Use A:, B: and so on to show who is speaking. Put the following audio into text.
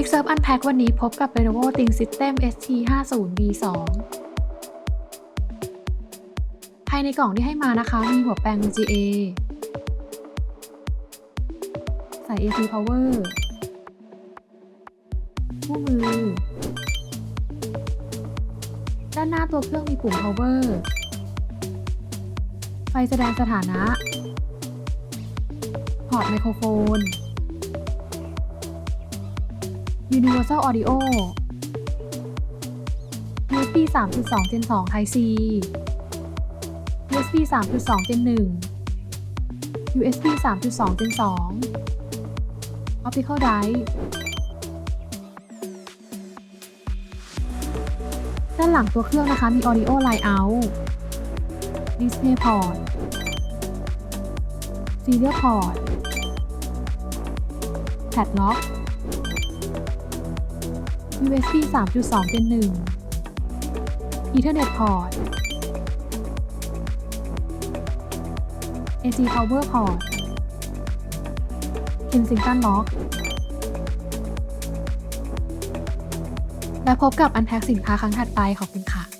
A: Quick Serve Unpack วันนี้พบกับ Lenovo ThinkSystem ST50B2 ภายในกล่องที่ให้มานะคะ มีหัวแปลง VGA สาย AC Power คู่มือ ด้านหน้าตัวเครื่องมีปุ่ม Power ไฟแสดงสถานะ พอร์ตไมโครโฟน Universal Audio USB 3.2 Gen 2 Type C USB 3.2 Gen 1 USB 3.2 Gen 2 Optical Drive ด้านหลังตัวเครื่องนะคะมี Audio Layout Display Port Serial Port แพดล็อก USB 3.2เป็น1 Ethernet port a c power port Kensington lock และพบกับอันแท็กสินค้าครั้งถัดไปขอบคุณค่ะ